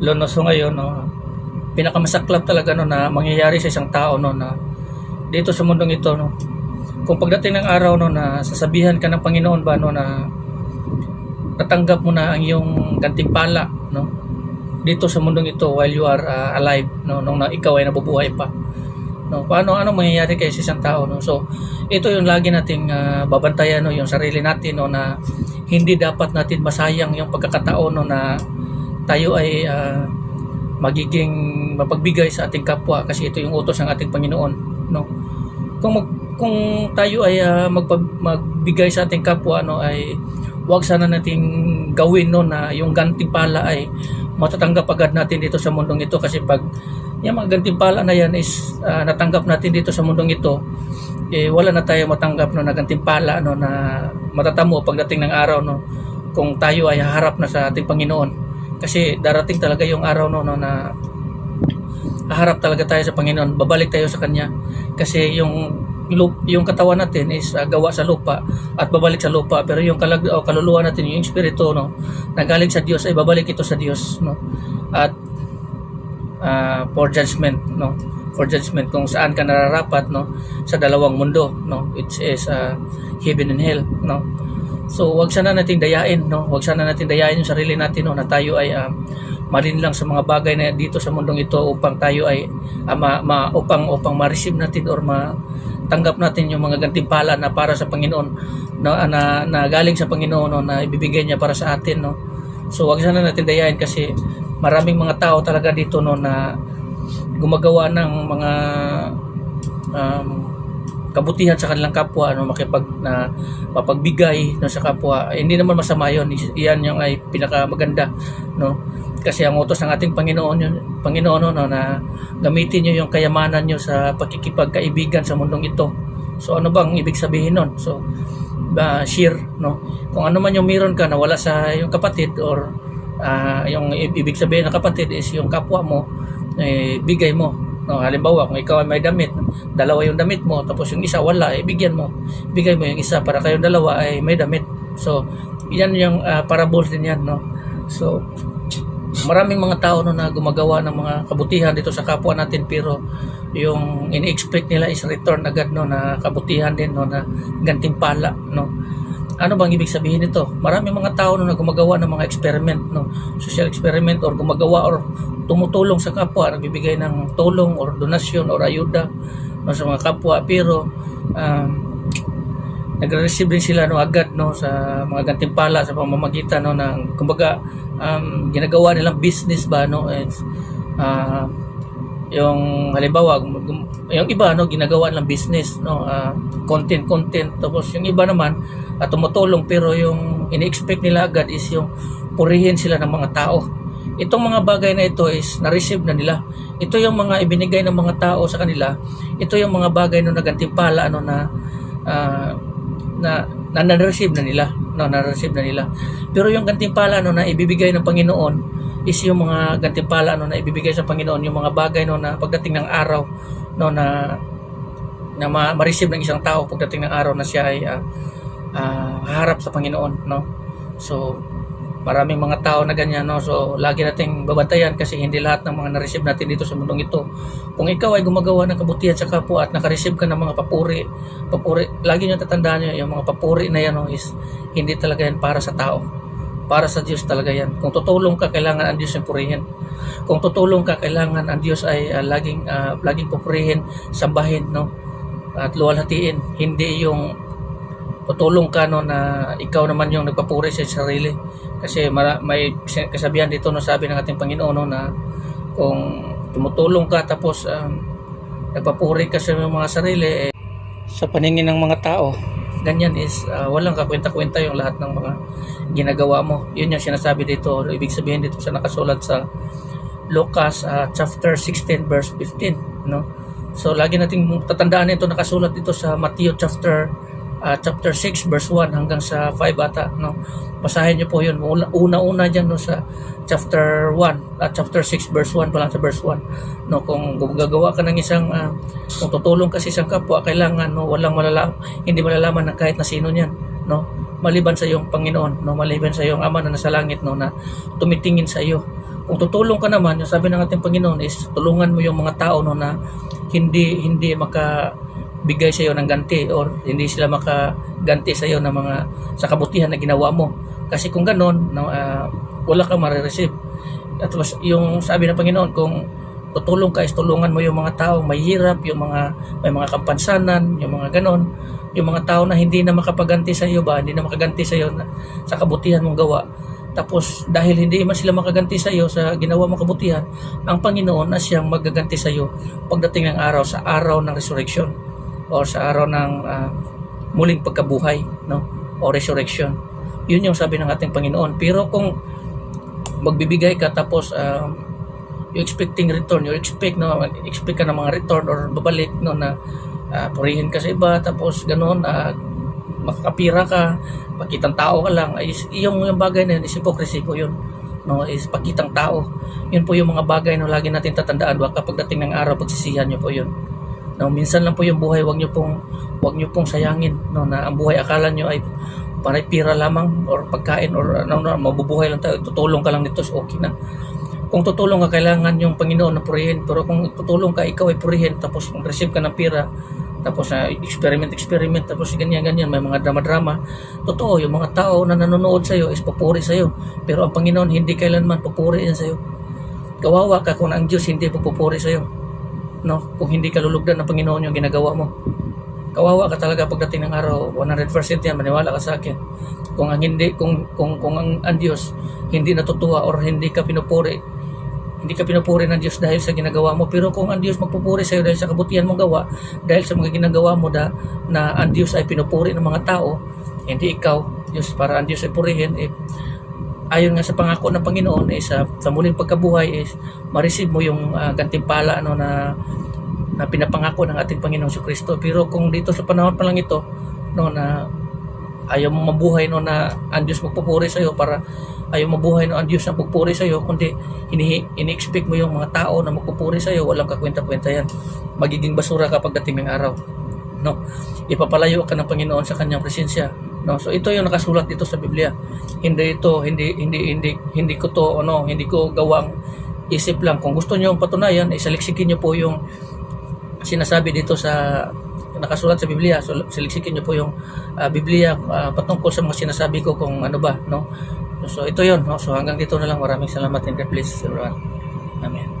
Lalo na so ngayon, no, pinakamasaklap talaga no, na mangyayari sa isang tao no, na dito sa mundong ito. No, kung pagdating ng araw no, na sasabihan ka ng Panginoon ba no, na tatanggap mo na ang iyong gantimpala no, dito sa mundong ito while you are uh, alive no, nung na, ikaw ay nabubuhay pa. No, paano ano mangyayari kay sa isang tao no? So, ito yung lagi nating ah, babantayan no, yung sarili natin no na hindi dapat natin masayang yung pagkakataon no na tayo ay ah, magiging mapagbigay sa ating kapwa kasi ito yung utos ng ating Panginoon no? Kung mag, kung tayo ay ah, magpag- magbigay sa ating kapwa no ay wag sana nating gawin no na yung gantimpala ay matatanggap agad natin dito sa mundong ito kasi pag yung mga gantimpala na yan is ah, natanggap natin dito sa mundong ito eh wala na tayo matanggap no na gantimpala no na matatamo pagdating ng araw no? Kung tayo ay haharap na sa ating Panginoon kasi darating talaga yung araw no, no na haharap talaga tayo sa Panginoon. Babalik tayo sa kanya. Kasi yung lup, yung katawan natin is ah, gawa sa lupa at babalik sa lupa. Pero yung kalag, o kaluluwa natin yung espiritu no na galing sa Diyos ay babalik ito sa Diyos no. At ah, for judgment no. For judgment kung saan ka nararapat no sa dalawang mundo no. Which is ah, heaven and hell no so wag sana nating dayain no? Wag sana nating dayain yung sarili natin no? Na tayo ay um, marin lang sa mga bagay na dito sa mundong ito upang tayo ay ah, ma, ma- upang upang ma-receive natin or ma tanggap natin yung mga gantimpala na para sa Panginoon na, na, na galing sa Panginoon no, na ibibigay niya para sa atin no? So wag sana natin dayain kasi maraming mga tao talaga dito no? Na gumagawa ng mga um, kabutihan sa kanilang kapwa no makipag na mapagbigay no sa kapwa. Eh, hindi naman masama yon iyan yung ay pinakamaganda no. Kasi ang utos ng ating Panginoon yun, Panginoon no, na gamitin niyo yung kayamanan niyo sa pakikipagkaibigan sa mundong ito. So ano bang ibig sabihin nun? So uh, share no. Kung ano man yung meron ka na wala sa yung kapatid or ah, yung ibig sabihin ng kapatid is yung kapwa mo eh, bigay mo no halimbawa kung ikaw ay may damit dalawa yung damit mo tapos yung isa wala eh mo. Bigay mo yung isa para kayong dalawa ay may damit. So yan yung ah, parable din yan no? So maraming mga tao no na gumagawa ng mga kabutihan dito sa kapwa natin pero yung ini-expect nila is return agad no na kabutihan din no na gantimpala no ano bang ibig sabihin nito? Maraming mga tao no, na gumagawa ng mga experiment, no, social experiment or gumagawa or tumutulong sa kapwa, nagbibigay ng tulong or donasyon or ayuda no, sa mga kapwa. Pero um, nagre-receive din sila no agad no sa mga gantimpala sa pamamagitan no ng kumbaga um, ginagawa nilang business ba no? It's, ah, yung halimbawa yung iba no ginagawa ng business no ah, content content. Tapos yung iba naman at tumutulong pero yung ini-expect nila agad is yung purihin sila ng mga tao. Itong mga bagay na ito is na-receive na nila. Ito yung mga ibinigay ng mga tao sa kanila. Ito yung mga bagay no nagantimpala ano na ah, na na na-receive na nila no na-receive na nila. Pero yung gantimpala no na ibibigay ng Panginoon is yung mga gantimpala no na ibibigay sa Panginoon yung mga bagay no na pagdating ng araw no na na ma- ma-receive ng isang tao pagdating ng araw na siya ay ah, ah, haharap sa Panginoon no. So maraming mga tao na ganyan no. So lagi nating babantayan kasi hindi lahat ng mga na-receive natin dito sa mundong ito. Kung ikaw ay gumagawa ng kabutihan sa kapwa at naka-receive ka ng mga papuri papuri lagi niyo tatandaan niyo yung mga papuri na yan no, is hindi talaga yan para sa tao para sa Diyos talaga yan. Kung tutulong ka kailangan ang Diyos yung purihin. Kung tutulong ka kailangan ang Diyos ay ah, laging ah, laging pupurihin sambahin no? At luwalhatiin. Hindi yung tutulong ka no na ikaw naman yung nagpapuri sa sarili. Kasi mara, may kasabihan dito no sabi ng ating Panginoon no, na kung tumutulong ka tapos um, nagpapuri ka sa mga sarili eh, sa paningin ng mga tao ganyan is ah, walang kakwenta-kwenta yung lahat ng mga ginagawa mo. Yun yung sinasabi dito ibig sabihin dito sa nakasulat sa Lucas ah, chapter 16 verse 15 no? So lagi nating tatandaan ito nakasulat dito sa Matthew chapter ah, chapter 6 verse 1 hanggang sa 5 ata no? Basahin niyo po yun. Una- una-una diyan no sa chapter 1 at chapter 6 verse 1 pa lang sa verse 1 no? Kung gagawa ka ng isang ah, kung tutulong ka sa kapwa kailangan no walang malalam hindi malalaman ng kahit na sino niyan no? Maliban sa iyong Panginoon no? Maliban sa iyong Ama na nasa langit no? Na tumitingin sa iyo. Kung tutulong ka naman, yung sabi ng ating Panginoon is tulungan mo yung mga tao no? Na hindi hindi maka bigay sa iyo ng ganti or hindi sila makaganti sa iyo ng mga sa kabutihan na ginawa mo. Kasi kung ganon, no, ah, wala kang marireceive. At was, yung sabi ng Panginoon, kung tutulong ka is tulungan mo yung mga tao may hirap, yung mga may mga kampansanan, yung mga ganon, yung mga tao na hindi na makapaganti sa iyo ba, hindi na makaganti sa iyo sa kabutihan mong gawa. Tapos dahil hindi man sila makaganti sa iyo sa ginawa mong kabutihan, ang Panginoon na siyang magaganti sa iyo pagdating ng araw sa araw ng resurrection o sa araw ng ah, muling pagkabuhay, no? O resurrection. Yun yung sabi ng ating Panginoon. Pero kung magbibigay ka tapos um, you expecting return, you expect no, expect ka ng mga return or babalik no na ah, purihin ka sa iba tapos ganoon uh, makakapira ka, pakitang tao ka lang ay yung, yung bagay na yun is hypocrisy po yun no is pakitang tao yun po yung mga bagay na lagi natin tatandaan baka pagdating ng araw pagsisihan nyo po yun no minsan lang po yung buhay wag nyo pong wag nyo pong sayangin no na ang buhay akala nyo ay para pira lamang or pagkain or ano no, mabubuhay lang tayo tutulong ka lang nito is okay na. Kung tutulong ka kailangan yung Panginoon na purihin pero kung tutulong ka ikaw ay purihin tapos mag-receive ka ng pira tapos na experiment experiment tapos ganyan ganyan may mga drama drama totoo yung mga tao na nanonood sa iyo is papuri sa iyo pero ang Panginoon hindi kailanman papuri yan sa iyo kawawa ka kung ang Diyos hindi pupuri sa iyo no? Kung hindi ka lulugdan ng Panginoon yung ginagawa mo. Kawawa ka talaga pagdating ng araw 100% yan maniwala ka sa akin. Kung ang hindi kung kung kung ang, ang Diyos hindi natutuwa or hindi ka pinupuri hindi ka pinupuri ng Diyos dahil sa ginagawa mo. Pero kung ang Diyos magpupuri sa iyo dahil sa kabutihan mong gawa dahil sa mga ginagawa mo da, na ang Diyos ay pinupuri ng mga tao hindi ikaw Diyos para ang Diyos ay purihin eh, ayon nga sa pangako ng Panginoon eh, sa, sa muling pagkabuhay is ma-receive mo yung ah, gantimpala ano na na pinapangako ng ating Panginoong si Kristo pero kung dito sa panahon pa lang ito no na ayaw mo mabuhay no na ang Diyos magpupuri sa iyo para ayaw mabuhay no ang Diyos na pagpuri sa iyo kundi ini ini-expect mo yung mga tao na magpupuri sa iyo walang kakwenta-kwenta yan. Magiging basura ka pagdating ng araw no? Ipapalayo ka ng Panginoon sa kanyang presensya no so ito yung nakasulat dito sa Biblia hindi ito hindi hindi hindi hindi ko to ano hindi ko gawang isip lang kung gusto niyo patunayan isaliksikin niyo po yung sinasabi dito sa nakasulat sa Biblia. So siliksikin niyo po yung ah, Biblia ah, patungkol sa mga sinasabi ko kung ano ba, no? So ito 'yon, no? So hanggang dito na lang. Maraming salamat and God bless everyone. Amen.